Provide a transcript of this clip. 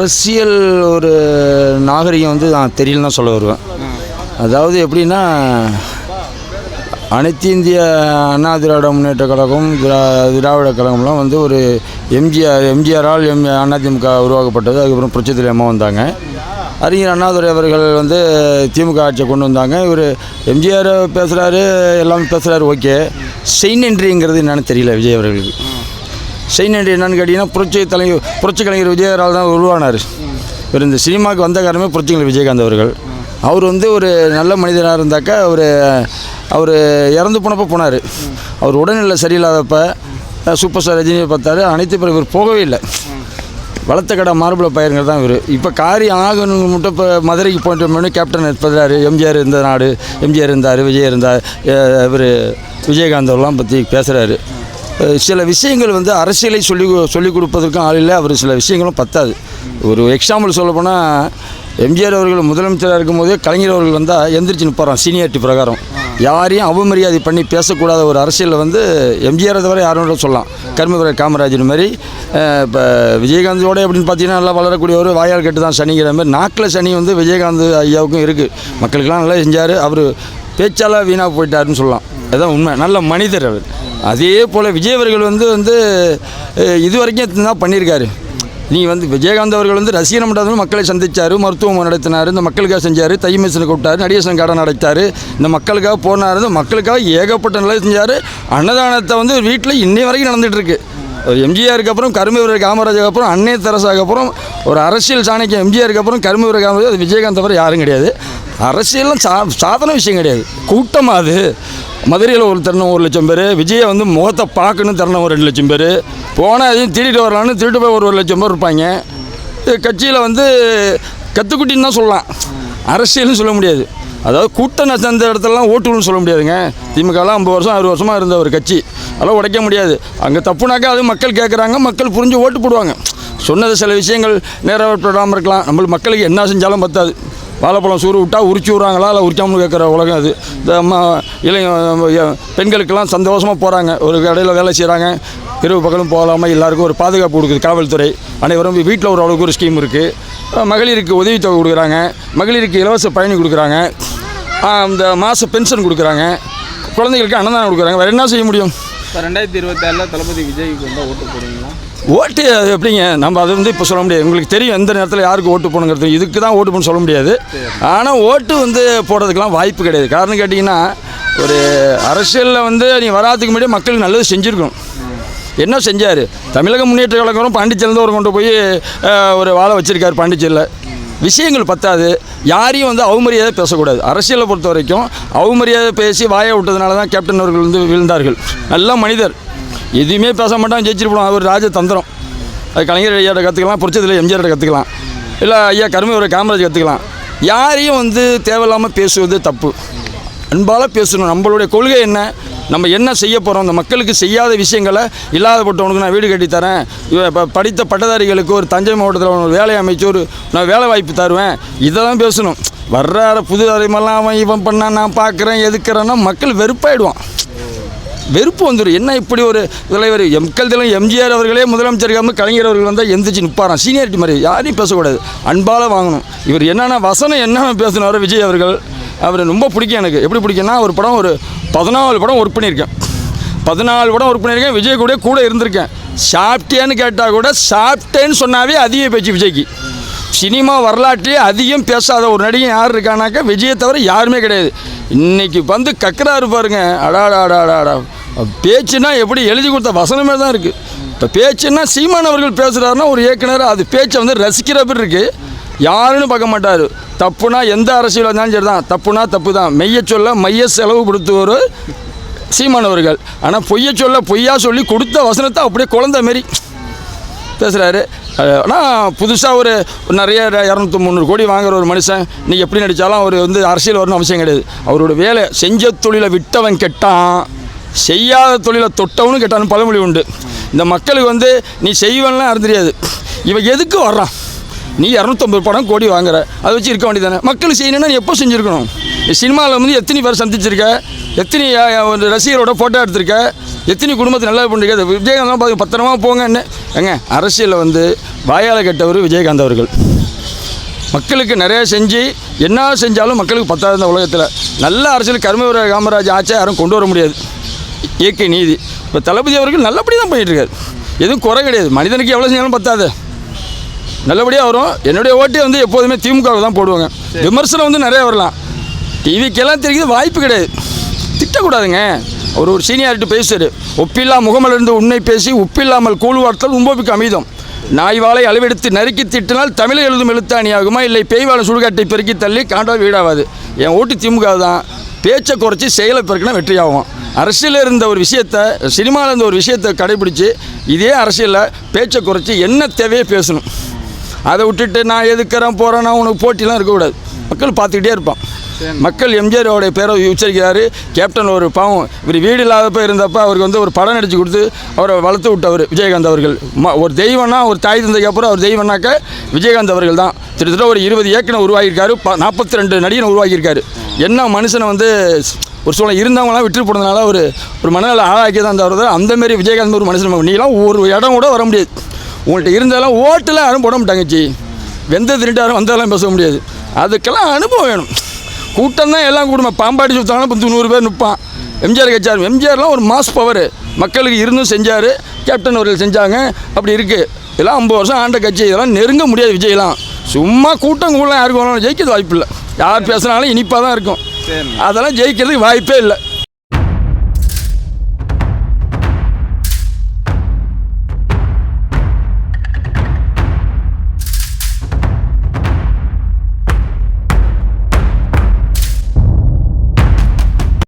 அரசியல் ஒரு நாகரிகம் வந்து நான் தெரியலன்னு தான் சொல்ல வருவேன். அதாவது எப்படின்னா அனைத்து இந்திய அண்ணா திராவிட முன்னேற்ற கழகம் திரா திராவிட கழகம்லாம் வந்து ஒரு எம்ஜிஆர் எம்ஜிஆரால் எம் அதிமுக உருவாக்கப்பட்டது. அதுக்கப்புறம் புரட்சி தலைவமா வந்தாங்க. அறிஞர் அண்ணாதுரை அவர்கள் வந்து திமுக ஆட்சியை கொண்டு வந்தாங்க. இவர் எம்ஜிஆர் பேசுகிறாரு எல்லாமே பேசுகிறாரு ஓகே. செயின் நன்றிங்கிறது என்னென்னு தெரியல விஜய் அவர்களுக்கு. செயின் என்னன்னு கேட்டிங்கன்னா புரட்சி தலைவர் புரட்சி கலைஞர் விஜயரால் தான் உருவானார். இவர் இந்த சினிமாவுக்கு வந்த காரணமே புரட்சி கலைஞர் விஜயகாந்த் அவர்கள். அவர் வந்து ஒரு நல்ல மனிதனாக இருந்தாக்கா அவர் அவர் இறந்து போனப்போ போனார். அவர் உடல்நிலை சரியில்லாதப்ப சூப்பர் ஸ்டார் ரஜினியை பார்த்தாரு. அனைத்து பிறகு இவர் போகவே இல்லை. வளர்த்த கடை மார்புல பயிருங்க தான் இவர். இப்போ காரியம் ஆகணும் மட்டும் இப்போ மதுரைக்கு போயிட்டு கேப்டன் இருப்பதாரு எம்ஜிஆர் இருந்த நாடு எம்ஜிஆர் இருந்தார் விஜய் இருந்தார் இவர் விஜயகாந்த் அவர்லாம் பற்றி பேசுகிறாரு சில விஷயங்கள் வந்து அரசியலை சொல்லி சொல்லிக் கொடுப்பதற்கும் ஆள் இல்லை. அவர் சில விஷயங்களும் பத்தாது. ஒரு எக்ஸாம்பிள் சொல்லப்போனால் எம்ஜிஆர் அவர்கள் முதலமைச்சராக இருக்கும்போதே கலைஞர் அவர்கள் வந்தால் எந்திரிச்சு நிற்பாராம் சீனியாரிட்டி பிரகாரம். யாரையும் அவமரியாதை பண்ணி பேசக்கூடாத ஒரு அரசியலில் வந்து எம்ஜிஆரை தவிர யாரும் சொல்லலாம். கர்மவீரர் காமராஜர் மாதிரி. இப்போ விஜயகாந்தோட அப்படின்னு பார்த்தீங்கன்னா நல்லா வளரக்கூடிய ஒரு வாயால் கட்டு தான் சனிங்கிற மாதிரி. நாக்கில் சனி வந்து விஜயகாந்த் ஐயாவுக்கும் இருக்குது மக்களுக்கெல்லாம் நல்லா செஞ்சார். அவர் பேச்சால் வீணாக போயிட்டாருன்னு சொல்லலாம். அதுதான் உண்மை. நல்ல மனிதர் அவர். அதே போல் விஜய் அவர்கள் வந்து வந்து இது வரைக்கும் தான் பண்ணியிருக்காரு? நீ வந்து விஜயகாந்த் அவர்கள் வந்து ரசிகர் மன்றத்தில் மக்களை சந்திச்சார் மருத்துவம் நடத்தினார் இந்த மக்களுக்காக செஞ்சார் தை மிஷினை கூப்பிட்டாரு நடிகர் கடை நடத்தார் இந்த மக்களுக்காக போனார் மக்களுக்காக ஏகப்பட்ட நிலை செஞ்சார். அன்னதானத்தை வந்து வீட்டில் இன்னை வரைக்கும் நடந்துகிட்ருக்கு ஒரு எம்ஜிஆருக்கு அப்புறம் கருமவீரர் காமராஜருக்கு அப்புறம் அன்னை தெரசாக்கு அப்புறம் ஒரு அரசியல் சாணக்கியம் எம்ஜிஆருக்கு அப்புறம் கருமவீரர் காமராஜ் அது விஜயகாந்த் அப்புறம் யாரும் கிடையாது. அரசியல்லாம் சா சாதாரண விஷயம் கிடையாது. கூட்டமாக அது. மதுரையில் ஒரு தருணம் ஒரு லட்சம் பேர் விஜயை வந்து முகத்தை பார்க்கணும் தருணம் ஒரு ரெண்டு லட்சம் பேர். போனால் அதையும் திருட்டு வரலான்னு திருட்டு போய் ஒரு ஒரு லட்சம் பேர் இருப்பாங்க. கட்சியில் வந்து கத்துக்குட்டின்னு தான் சொல்லலாம். அரசியல்னு சொல்ல முடியாது. அதாவது கூட்டம் சேர்ந்த இடத்துலலாம் ஓட்டுன்னு சொல்ல முடியாதுங்க. திமுகலாம் ஐம்பது வருஷம் அறுபது வருஷமாக இருந்த ஒரு கட்சி. அதெல்லாம் உடைக்க முடியாது. அங்கே தப்புனாக்கா அது மக்கள் கேட்குறாங்க மக்கள் புரிஞ்சு ஓட்டு போடுவாங்க. சொன்னது சில விஷயங்கள் நேரப்படாமல் இருக்கலாம். நம்மளுக்கு மக்களுக்கு என்ன செஞ்சாலும் பத்தாது. வாழைப்பழம் சூறு விட்டா உரிச்சு விட்றாங்களா இல்லை உரிக்காமல் கேட்குற உலகம் அது. இந்த அம்மா இளைஞ பெண்களுக்கெல்லாம் சந்தோஷமாக போகிறாங்க ஒரு கடையில் வேலை செய்கிறாங்க இரவு பகலும் போகலாமல் எல்லாருக்கும் ஒரு பாதுகாப்பு கொடுக்குது காவல்துறை. அனைவரும் வீட்டில் ஒரு அளவுக்கு ஒரு ஸ்கீம் இருக்குது மகளிருக்கு உதவித்தொகை கொடுக்குறாங்க. மகளிருக்கு இலவச பயணி கொடுக்குறாங்க. இந்த மாத பென்ஷன் கொடுக்குறாங்க. குழந்தைகளுக்கு அன்னதானம் கொடுக்குறாங்க. வேறு என்ன செய்ய முடியும்? இப்போ ரெண்டாயிரத்தி இருபத்தாறில் தளபதி விஜய்க்கு வந்தால் ஓட்டு போடுவீங்களா? ஓட்டு அது எப்படிங்க? நம்ம அது வந்து இப்போ சொல்ல முடியாது. உங்களுக்கு தெரியும் எந்த நேரத்தில் யாருக்கு ஓட்டு போகணுங்கிறது இதுக்கு தான் ஓட்டு போகணும்னு சொல்ல முடியாது. ஆனால் ஓட்டு வந்து போடுறதுக்கெலாம் வாய்ப்பு கிடையாது. காரணம் கேட்டிங்கன்னா ஒரு அரசியலில் வந்து நீ வராதுக்கு முன்னாடி மக்களுக்கு நல்லது செஞ்சுருக்கணும். என்ன செஞ்சார்? தமிழக முன்னேற்ற கழகம் பாண்டிச்சேரியில் ஒரு கொண்டு போய் ஒரு வாழை வச்சுருக்கார் பாண்டிச்சேரியில். விஷயங்கள் பத்தாது. யாரையும் வந்து அவமரியாதை பேசக்கூடாது. அரசியலை பொறுத்த வரைக்கும் அவமரியாதை பேசி வாயை விட்டதுனால தான் கேப்டன் அவர்கள் வந்து விழுந்தார்கள். நல்ல மனிதர். எதுவுமே பேச மாட்டான் ஜெயிச்சிட்டு போடுவான் அவர் ராஜதந்திரம் அது கலைஞர் ஐயாட்ட கற்றுக்கலாம் புரட்சத்தில் எம்ஜிஆர்ட்ட கற்றுக்கலாம் இல்லை ஐயா கருமையோட காமராஜ் கற்றுக்கலாம் யாரையும் வந்து தேவையில்லாமல் பேசுவது தப்பு. அன்பால் பேசணும். நம்மளுடைய கொள்கை என்ன? நம்ம என்ன செய்ய போகிறோம் இந்த மக்களுக்கு செய்யாத விஷயங்களை இல்லாதப்பட்டவனுக்கு நான் வீடு கட்டித்தரேன் இவ இப்போ படித்த பட்டதாரிகளுக்கு ஒரு தஞ்சை மாவட்டத்தில் ஒரு வேலை அமைச்சு ஒரு நான் வேலை வாய்ப்பு தருவேன். இதெல்லாம் பேசணும். வர்ற புது அறிமெல்லாம் அவன் இவன் பண்ணான் நான் பார்க்குறேன் எதுக்குறேன்னா மக்கள் வெறுப்பாயிடுவான். வெறுப்பு வந்துடும் என்ன இப்படி ஒரு தலைவர்? எம்கல் தலைவர் எம்ஜிஆர் அவர்களே முதலமைச்சர் இல்லாமல் கலைஞர் அவர்கள் வந்தால் எந்திரிச்சு நிற்பாராம் சீனியாரிட்டி மாதிரி யாரையும் பேசக்கூடாது. அன்பால் வாங்கணும். இவர் என்னென்ன வசனம் என்ன பேசினாரோ விஜய் அவர்கள் அவர் ரொம்ப பிடிக்கும் எனக்கு. எப்படி பிடிக்கும்னா ஒரு படம் ஒரு பதினாலு படம் ஒர்க் பண்ணியிருக்கேன். பதினாலு படம் ஒர்க் பண்ணியிருக்கேன். விஜய் கூட கூட இருந்திருக்கேன். சாப்பிட்டியான்னு கேட்டால் கூட சாப்பிட்டேன்னு சொன்னாவே அதிக பேச்சு விஜய்க்கு. சினிமா வரலாற்றிலே அதிகம் பேசாத ஒரு நடிகன் யார் இருக்கானாக்கா விஜயை தவிர யாருமே கிடையாது. இன்றைக்கி வந்து கக்கறாரு பாருங்க. அடாடாடாடாடா. பேச்சுன்னா எப்படி எழுதி கொடுத்த வசனமே தான் இருக்குது இப்போ பேச்சுன்னா சீமான் அவர்கள் பேசுகிறாருன்னா ஒரு இயக்குனர் அது பேச்சை வந்து ரசிக்கிற பேர் இருக்குது யாருன்னு பார்க்க மாட்டார். தப்புனா எந்த அரசியல் இருந்தாலும் சரி தான் தப்புனா தப்பு தான் மெய்ய சொல்ல மைய செலவு கொடுத்தவர் சீமானவர்கள் ஆனால் பொய்ய சொல்ல பொய்யா சொல்லி கொடுத்த வசனத்தை அப்படியே குழந்தை மாரி பேசுகிறாரு ஆனால் புதுசாக ஒரு நிறைய இரநூத்தி முந்நூறு கோடி வாங்குற ஒரு மனுஷன். நீ எப்படி நடித்தாலும் அவர் வந்து அரசியல் வரணும் அவசியம் கிடையாது. அவரோட வேலை செஞ்ச தொழிலை விட்டவன் கெட்டான். செய்யாத தொழிலை தொட்டவனும் கெட்டான்னு பழமொழி உண்டு. இந்த மக்களுக்கு வந்து நீ செய்வன்லாம் அறிந்து தெரியாது. இவன் எதுக்கு வர்றான்? நீ இரநூத்தம்பது படம் கோடி வாங்குற. அதை வச்சு இருக்க வேண்டியதானே மக்கள் செய்யணும்னா நீ எப்போ செஞ்சுருக்கணும்? நீ சினிமாவில் வந்து எத்தனை பேர் சந்திச்சிருக்க? எத்தனை ஒரு ரசிகரோட ஃபோட்டோ எடுத்திருக்க? எத்தனை குடும்பத்தை நல்லா பண்ணுறீங்க விஜயகாந்த் பார்த்து பத்திரமா பத்திரமா போங்கன்னு ஏங்க அரசியலில் வந்து வாயால் கெட்டவர் விஜயகாந்த் அவர்கள். மக்களுக்கு நிறையா செஞ்சு என்ன செஞ்சாலும் மக்களுக்கு பத்தாது இந்த உலகத்தில். நல்ல அரசியல் கர்மவீர காமராஜ் ஆட்சியை யாரும் கொண்டு வர முடியாது. இயற்கை நீதி. இப்போ தளபதி அவர்கள் நல்லபடி தான் பண்ணிட்டு எதுவும் குறை கிடையாது. மனிதனுக்கு எவ்வளோ செஞ்சாலும் பத்தாது. நல்லபடியாக வரும். என்னுடைய ஓட்டே வந்து எப்போதுமே திமுகவுக்கு தான் போடுவாங்க. விமர்சனம் வந்து நிறைய வரலாம். டிவிக்கெல்லாம் தெரியுது வாய்ப்பு கிடையாது. திட்டக்கூடாதுங்க. அவர் ஒரு சீனியாரிட்டி பேசுவார் ஒப்பில்லா முகமலிருந்து உண்மை பேசி உப்பில்லாமல் கூழுவார்த்தல் உம்போவுக்கு அமிதம். நாய் வாழை அளவெடுத்து நறுக்கி திட்டினால் தமிழை எழுதும் எழுத்தாணியாகுமா? இல்லை பேய்வாழ சுடுகாட்டை பெருக்கி தள்ளி காண்டா வீடாவாது? என் ஓட்டு திமுக தான் பேச்சை குறைச்சி செயலை பெருக்கினா வெற்றியாகும். அரசியலில் இருந்த ஒரு விஷயத்தை சினிமாவில் இருந்த ஒரு விஷயத்தை கடைபிடிச்சு இதே அரசியலில் பேச்சை குறைச்சி என்ன தேவையோ பேசணும். அதை விட்டுட்டு நான் எதுக்கிறேன் போகிறேன்னா உனக்கு போட்டிலாம் இருக்கக்கூடாது. மக்கள் பார்த்துக்கிட்டே இருப்பான் மக்கள் எம்ஜிஆரோடைய பேரை உச்சரிக்கிறாரு. கேப்டன் ஒரு பாவம் இவர் வீடு இல்லாதப்ப இருந்தப்ப அவருக்கு வந்து ஒரு படம் நடிச்சு கொடுத்து அவரை வளர்த்து விட்டவர் விஜயகாந்த் அவர்கள். ம- ஒரு தெய்வம்னா ஒரு தாய் தந்தைக்கு அப்புறம் அவர் தெய்வம்னாக்க விஜயகாந்த் அவர்கள் தான். கிட்டத்தட்ட ஒரு இருபது ஏக்கனை உருவாக்கியிருக்காரு ப நாற்பத்தி ரெண்டு நடிகனை உருவாக்கியிருக்காரு என்ன மனுஷனை வந்து ஒரு சூழ்நிலை இருந்தவங்களாம் விட்டு போனதுனால ஒரு ஒரு மனநல ஆளாக்கி தான் தவிர அந்த மாதிரி விஜயகாந்த் ஒரு மனுஷன் நீலாம் ஒரு இடம் கூட வர முடியாது. உங்கள்கிட்ட இருந்தாலும் ஓட்டெல்லாம் யாரும் போட மாட்டாங்க ஜி. வெந்த திருட்டாரும் வந்தாலும் பேச முடியாது. அதுக்கெல்லாம் அனுபவம் வேணும். கூட்டம் தான் எல்லாம் கூடுமா? பாம்பாடி சுத்தாலும் இப்போ நூறு பேர் நிற்பான் எம்ஜிஆர் கட்சார் எம்ஜிஆர்லாம் ஒரு மாஸ் பவர் மக்களுக்கு இருந்தும் செஞ்சார் கேப்டன் அவர்கள் செஞ்சாங்க அப்படி இருக்குது இதெல்லாம் ஐம்பது வருஷம் ஆண்ட கட்சி இதெல்லாம் நெருங்க முடியாது விஜய்லாம். சும்மா கூட்டம் கூட யாருக்கு வேணாலும் ஜெயிக்கிறது வாய்ப்பு இல்லை யார் பேசுனாலும் இனிப்பாக தான் இருக்கும். அதெல்லாம் ஜெயிக்கிறதுக்கு வாய்ப்பே இல்லை.